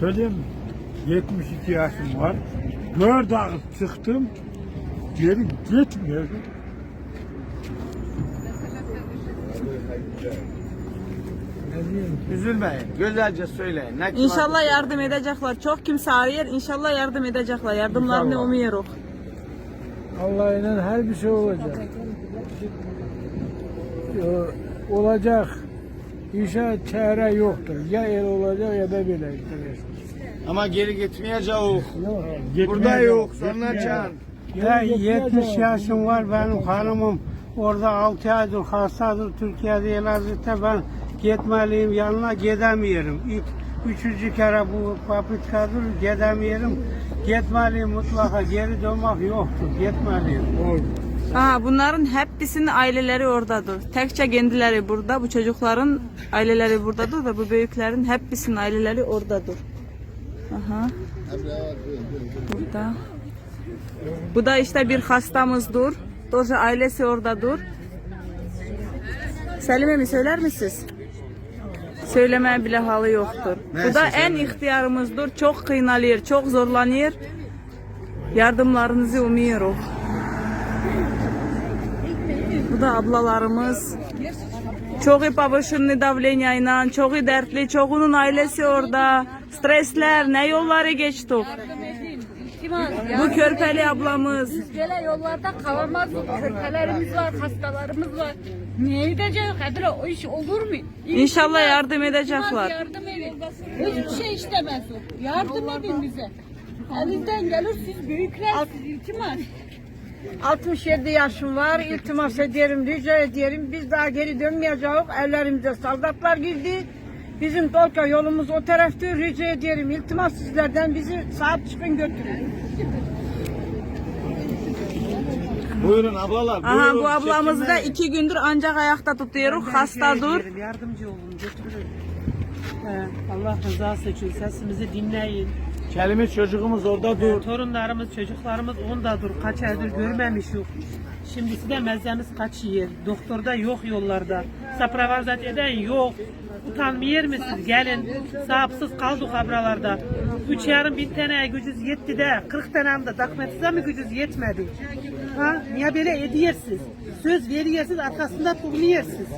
Söyleyeyim mi? 72 yaşım var. Dört ağız çıktım. Geri gitmiyor. Üzülmeyin. Güzelce söyleyin. Ne İnşallah yardım edecekler. Çok kimse arıyor. İnşallah yardım edecekler. Yardımlarını İnşallah. umuyoruz. Allah'ın her bir şey olacak. Olacak. İşe çare yoktur. Ya el olacak ya da bile. Ama geri gitmeyeceğiz. Burada yok. Sonra can. Ya 70 yaşım var benim hanımım orada 6 aydır hastadır Türkiye'de Elazığ'da ben gitmeliyim yanına gidemiyorum. İlk üçüncü kere bu paprikadır gidemiyorum. Gitmeliyim mutlaka geri dönmek yoktur gitmeliyim. Aha, bunların hepsinin aileleri oradadır. Tekçe kendileri burada. Bu çocukların aileleri buradadır da bu büyüklerin hepsinin aileleri oradadır. Aha. Burada. Bu da işte bir hastamızdır. Doja ailesi oradadır. Selim'e mi söyler misiniz? Söylemeye bile halı yoktur. Bu da en ihtiyarımızdır. Çok kıynalıyor, çok zorlanıyor. Yardımlarınızı umuyoruz. Bu da ablalarımız. Çok iyi babasının davlenyayla, çok iyi dertli, çoğunun ailesi orada. Stresler, ne yolları geçtik. Bu körpeli ablamız. Biz böyle yollarda kalamaz. Körpelerimiz var, hastalarımız var. Ne edeceğiz Kadir? O iş olur mu? İnşallah, İnşallah yardım edecekler. Yardım edin. Hiçbir şey istemez o. Yardım edin bize. Elinizden gelir siz büyükler, siz. 67 yaşım var. İltimas ederim, rica ederim. Biz daha geri dönmeyeceğiz. Evlerimize soldatlar girdi. Bizim Dolka yolumuz o tarafta. Rica ederim. İltimas sizlerden bizi sahip çıkın götürün. Buyurun ablalar. Aha buyurun, bu ablamızı da iki gündür ancak ayakta tutuyoruz. Hastadır. Yardımcı olun, götürün. He, Allah rızası için sesimizi dinleyin. Kelimiz çocuğumuz orada dur. Torunlarımız, çocuklarımız ondadır. Kaç aydır görmemiş yok. Şimdisi de mezemiz kaçıyor. Doktorda yok yollarda. Sapravazat eden yok. Utanmıyor musunuz? Gelin. Sahipsiz kaldık abralarda. Üç yarım bin tane gücüz yetti de 40 tane de takmetize mi gücüz yetmedi? Ha? Niye böyle ediyorsunuz? Söz veriyorsunuz arkasında durmuyorsunuz.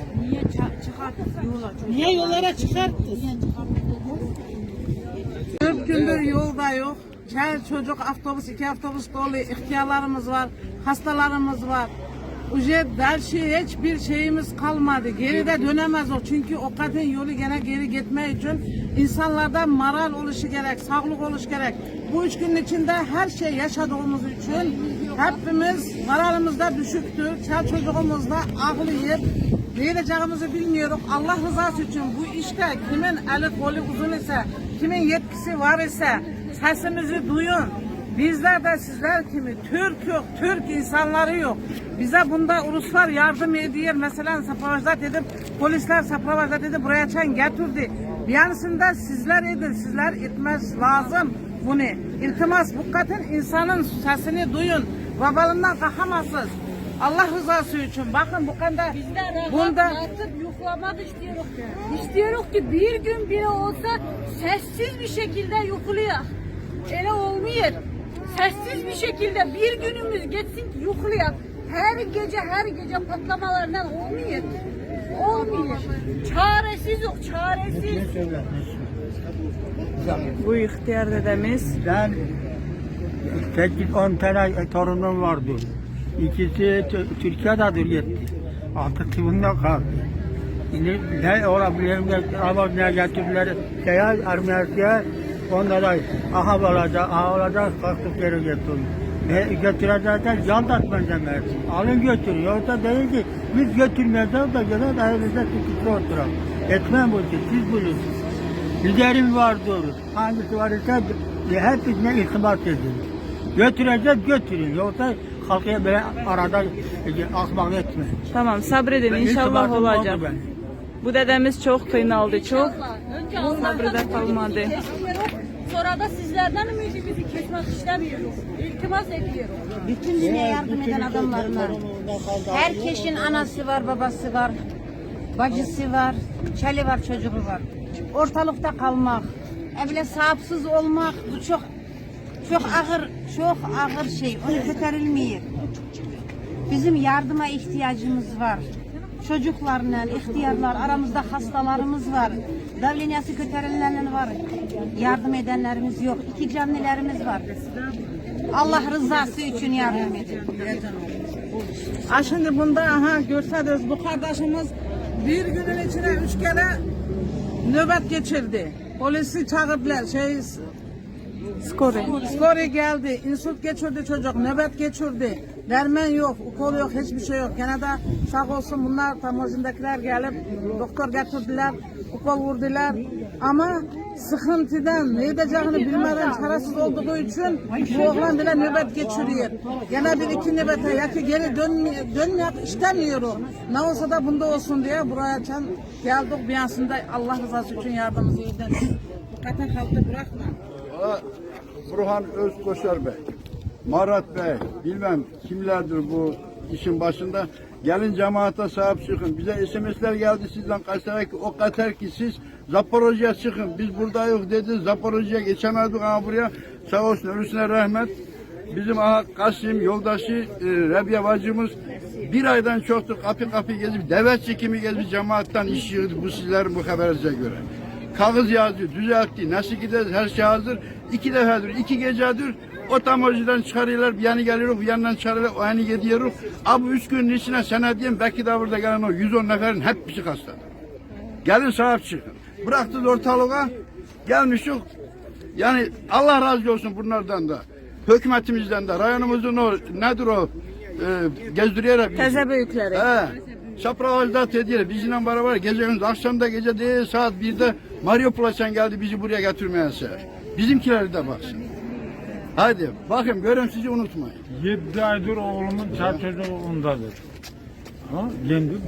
Niye yollara çıkarttınız? Dört gündür yolda yok. Çay çocuk otobüs, iki otobüs dolu. ihtiyarlarımız var, hastalarımız var. Ücret her şey hiçbir şeyimiz kalmadı. Geride dönemez o. Çünkü o kadın yolu gene geri gitmek için insanlarda moral oluşu gerek, sağlık oluş gerek. Bu üç gün içinde her şey yaşadığımız için hepimiz moralımızda düşüktür. Çay çocuğumuz da ağlıyor. Ne edeceğimizi bilmiyoruz. Allah rızası için bu işte kimin eli kolu uzun ise, kimin yetkisi var ise sesimizi duyun. Bizler de sizler kimi Türk yok, Türk insanları yok. Bize bunda uluslar yardım ediyor. Mesela sapavajlat edip, polisler sapavajlat edip buraya çen getirdi. Yansında sizler edin, sizler etmez lazım bunu. İltimas bu kadın insanın sesini duyun. Babalından kalkamazsınız. Allah rızası için bakın bu kadar Biz de rahat bunda yatıp yuhlamak istiyoruz. İstiyoruz ki bir gün bile olsa sessiz bir şekilde yukuluyor. Öyle olmuyor. Sessiz bir şekilde bir günümüz geçsin ki yukuluyor. Her gece her gece patlamalardan olmuyor. Olmuyor. Çaresiz yok, çaresiz. Bu ihtiyar dedemiz. Ben 8-10 tane torunum vardı. İkisi T- Türkiye'dedir yetti. Artık bunda kaldı. Şimdi ne ama ne getirdiler şeye Ermeniye onlara aha olacak, aha olacak kalktık geri getirdim. E, getirecekler can da benzemez. Alın götürün. Yoksa değil ki biz götürmeyeceğiz de elimizde tutuklu oturalım. Etmem bu işi. Siz bilirsiniz. Liderim vardır. Hangisi var ise hepsine iltimas edin. Götüreceğiz götürün. Yoksa halkaya böyle arada e, akmak etme. Tamam sabredin ben inşallah olacak. Bu dedemiz çok kıynaldı çok. Sabrede kalmadı. Sonra da sizlerden ümidimizi kesmek istemiyoruz. İltimas ediyoruz. Bütün dünya yardım eden adamlarına. Herkesin anası var, babası var, bacısı var, çeli var, çocuğu var. Ortalıkta kalmak, evle sahipsiz olmak bu çok çok ağır çok ağır şey. Onu kötürülmüyor. Bizim yardıma ihtiyacımız var. Çocuklarla, ihtiyarlar, aramızda hastalarımız var. Davleniyası kötürülenler var. Yardım edenlerimiz yok. İki canlılarımız var. Allah rızası için yardım edin. Ha şimdi bunda aha görseniz bu kardeşimiz bir günün içine üç kere nöbet geçirdi. Polisi çağırdılar. Şey, Skori. skori geldi. insult geçirdi çocuk. Nöbet geçirdi. Derman yok, ukol yok, hiçbir şey yok. Gene de sağ olsun bunlar tamozindekiler gelip doktor getirdiler. Ukol vurdular. Ama sıkıntıdan ne edeceğini bilmeden çaresiz olduğu için bu oğlan bile nöbet geçiriyor. Gene bir iki nöbete ya ki geri dönmeye, dönmek istemiyorum. Ne olsa da bunda olsun diye buraya çan geldik bir yansında Allah rızası için yardımımızı edin. Bu katan halkı bırakma. Burhan Özkoşar Bey, Marat Bey, bilmem kimlerdir bu işin başında. Gelin cemaate sahip çıkın. Bize SMS'ler geldi sizden ki o kadar ki siz Zaporojye'ye çıkın. Biz burada yok dedi. Zaporojye'ye geçemedik ama buraya. Sağ olsun ölüsüne rahmet. Bizim aha Kasim yoldaşı e, Rebiye bacımız bir aydan çoktur kapı kapı gezip deve çekimi gezip cemaatten iş yığdı bu sizlerin bu haberinize göre. Kağıt yazdı, düzeltti, nasıl gider her şey hazır. İki defadır, iki gecedir o tamirciden çıkarıyorlar, bir yanı geliyor, bir yandan çıkarıyorlar, o yanı gidiyor. Abi üç günün içine sana diyeyim, belki de burada gelen o 110 neferin hepsi hasta. Gelin sahip çıkın. Bıraktınız ortalığa, gelmişik. Yani Allah razı olsun bunlardan da. Hükümetimizden de, rayonumuzun o, nedir o, e, gezdiriyor. bizi. Teze büyükleri. He. Şapravajda ediyor. Bizimle beraber gece gündüz akşam da gece değil saat 1'de Mario Plaçan geldi bizi buraya getirmeyese. Bizimkileri de baksın. Hadi bakın görün sizi unutmayın. 7 aydır oğlumun çar çocuğundadır. Ha? Yendi mi?